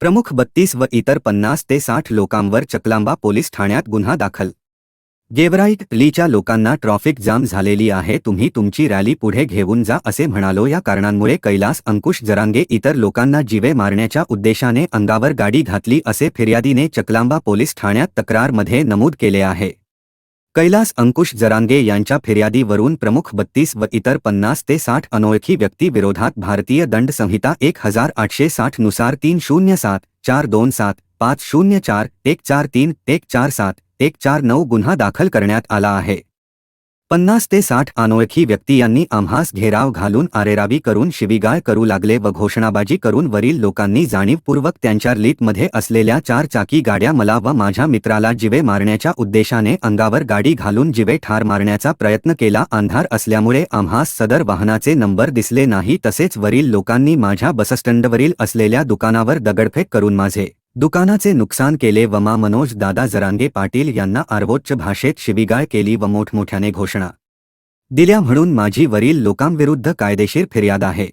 प्रमुख बत्तीस व इतर पन्नास ते साठ लोकांवर चकलांबा पोलीस ठाण्यात गुन्हा दाखल. गेवराईट लीच्या लोकांना ट्रॉफिक जाम झालेली आहे तुम्ही तुमची रॅली पुढे घेऊन जा असे म्हणालो. या कारणांमुळे कैलास अंकुश जरांगे इतर लोकांना जीवे मारण्याच्या उद्देशाने अंगावर गाडी घातली असे फिर्यादीने चकलांबा पोलीस ठाण्यात तक्रारमध्ये नमूद केले आहे. कैलास अंकुश जरांगे यांच्या फिर्यादीवरून प्रमुख बत्तीस व इतर पन्नास ते साठ अनोळखी व्यक्ती विरोधात भारतीय दंड संहिता एक हजार आठशे साठनुसार तीन शून्य सात चार दोन सात पाच शून्य चार एक चार तीन एक चार सात एक चार नऊ गुन्हा दाखल करण्यात आला आहे. पन्नास ते साठ अनोळखी व्यक्ती यांनी आम्हास घेराव घालून आरेरावी करून शिवीगाळ करू लागले व घोषणाबाजी करून वरील लोकांनी जाणीवपूर्वक त्यांच्या लीटमध्ये असलेल्या चार चाकी गाड्या मला व माझ्या मित्राला जिवे मारण्याच्या उद्देशाने अंगावर गाडी घालून जिवे ठार मारण्याचा प्रयत्न केला. अंधार असल्यामुळे आम्हास सदर वाहनाचे नंबर दिसले नाही. तसेच वरील लोकांनी माझ्या बसस्टँडवरील असलेल्या दुकानावर दगडफेक करून माझे दुकानाचे नुकसान केले व मा मनोज दादा जरांगे पाटील यांना आर्वोच्च भाषेत शिवीगाळ केली व मोठमोठ्याने घोषणा दिल्या म्हणून माझी वरील लोकांविरुद्ध कायदेशीर फिर्याद आहे.